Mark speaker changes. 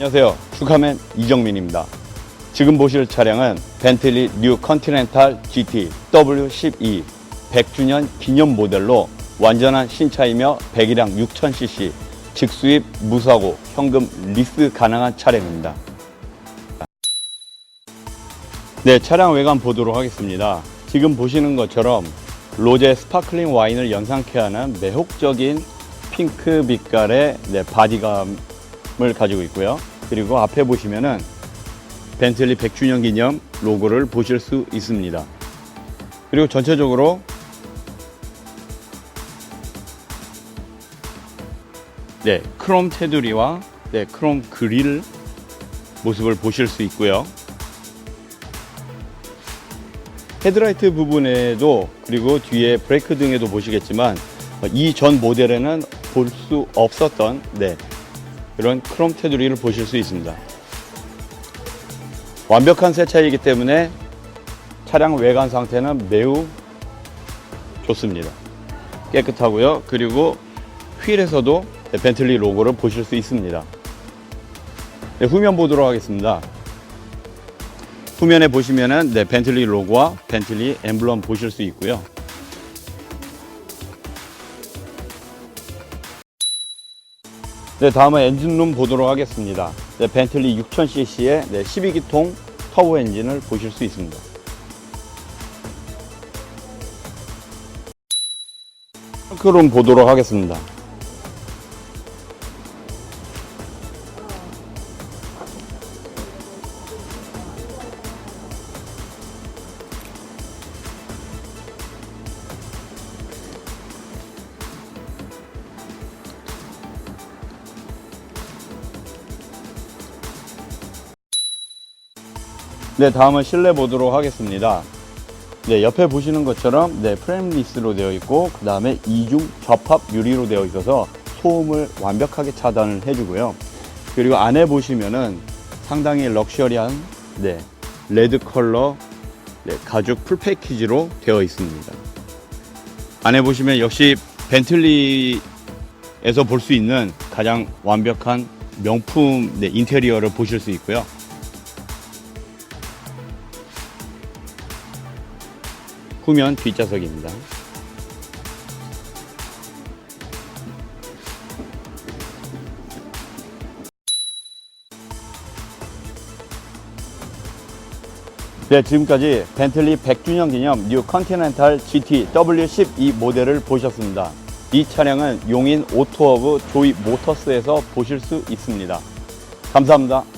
Speaker 1: 안녕하세요. 슈카맨 이정민입니다. 지금 보실 차량은 벤틀리 뉴 컨티넨탈 GT W12 100주년 기념 모델로 완전한 신차이며 배기량 6000cc, 직수입 무사고 현금 리스 가능한 차량입니다. 네, 차량 외관 보도록 하겠습니다. 지금 보시는 것처럼 로제 스파클링 와인을 연상케 하는 매혹적인 핑크 빛깔의 네, 바디감을 가지고 있고요. 그리고 앞에 보시면은 벤틀리 100주년 기념 로고를 보실 수 있습니다. 그리고 전체적으로 네, 크롬 테두리와 네, 크롬 그릴 모습을 보실 수 있고요. 헤드라이트 부분에도 그리고 뒤에 브레이크 등에도 보시겠지만 이 전 모델에는 볼 수 없었던 네, 이런 크롬 테두리를 보실 수 있습니다. 완벽한 새 차이기 때문에 차량 외관 상태는 매우 좋습니다. 깨끗하고요. 그리고 휠에서도 네, 벤틀리 로고를 보실 수 있습니다. 네, 후면 보도록 하겠습니다. 후면에 보시면은 네, 벤틀리 로고와 벤틀리 엠블럼 보실 수 있고요. 네, 다음은 엔진룸 보도록 하겠습니다. 네, 벤틀리 6000cc의 네, 12기통 터보 엔진을 보실 수 있습니다. 트렁크룸 보도록 하겠습니다. 네, 다음은 실내 보도록 하겠습니다. 네, 옆에 보시는 것처럼 네, 프레임리스로 되어 있고 그 다음에 이중 접합 유리로 되어 있어서 소음을 완벽하게 차단을 해주고요. 그리고 안에 보시면은 상당히 럭셔리한 네, 레드 컬러 네, 가죽 풀 패키지로 되어 있습니다. 안에 보시면 역시 벤틀리에서 볼 수 있는 가장 완벽한 명품 네, 인테리어를 보실 수 있고요. 후면 뒷좌석입니다. 네, 지금까지 벤틀리 100주년 기념 뉴 컨티넨탈 GT W12 모델을 보셨습니다. 이 차량은 용인 오토허브 조이 모터스에서 보실 수 있습니다. 감사합니다.